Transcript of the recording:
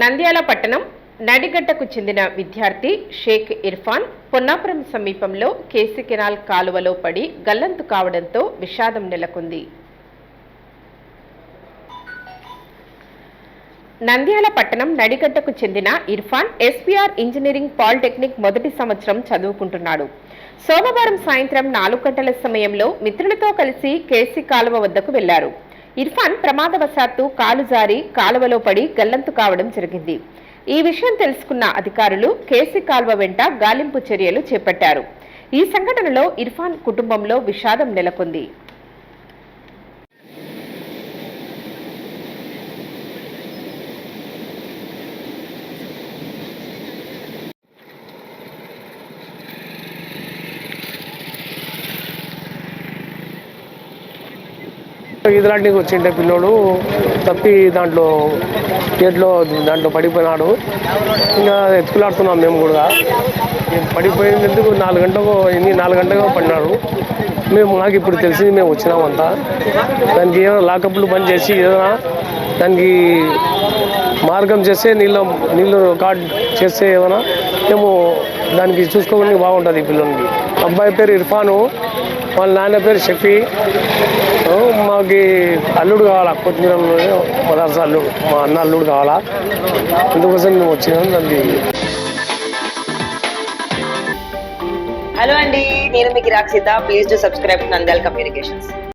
నంద్యాల పట్టణం నడిగడ్డకు చెందిన విద్యార్థి షేక్ ఇర్ఫాన్ పొన్నాపురం సమీపంలో కేసీ కెనాల్ కాలువలో పడి గల్లంతు కావడంతో విషాదం నెలకొంది. నంద్యాల పట్టణం నడిగడ్డకు చెందిన ఇర్ఫాన్ ఎస్పీఆర్ ఇంజనీరింగ్ పాలిటెక్నిక్ మొదటి సంవత్సరం చదువుకుంటున్నాడు. సోమవారం సాయంత్రం నాలుగు గంటల సమయంలో మిత్రులతో కలిసి కేసీ కాలువ వద్దకు వెళ్ళారు. ఇర్ఫాన్ ప్రమాదవశాత్తు కాలు జారి కాలువలో పడి గల్లంతు కావడం జరిగింది. ఈ విషయం తెలుసుకున్న అధికారులు కేసీ కాల్వ వెంట గాలింపు చర్యలు చేపట్టారు. ఈ సంఘటనలో ఇర్ఫాన్ కుటుంబంలో విషాదం నెలకొంది. ఈదలాంటికి వచ్చిండే పిల్లోడు తప్పి దాంట్లో గేట్లో దాంట్లో పడిపోయినాడు. ఇంకా ఎత్తుకులాడుతున్నాం మేము కూడా. పడిపోయినందుకు నాలుగు గంటలకు ఎన్ని నాలుగు గంటలకు పడినాడు. మేము మాకు ఇప్పుడు తెలిసింది మేము వచ్చినామంతా. దానికి ఏదైనా లాకప్లు బంద్ చేసి ఏదైనా దానికి మార్గం చేస్తే నీళ్ళు నీళ్ళు కార్డ్ చేస్తే ఏదైనా మేము దానికి చూసుకోవడానికి బాగుంటుంది ఈ పిల్లలకి అబ్బాయి పేరు ఇర్ఫాను. వాళ్ళ నాన్న పేరు చెప్పి మాకు అల్లుడు కావాలా? కొత్తిమీర పదార్థ అల్లుడు మా అన్న అల్లుడు కావాలా? అందుకోసం మేము వచ్చినాం దానికి హలో అండి నేను మీకు Rakshita. Please to subscribe Nandal communications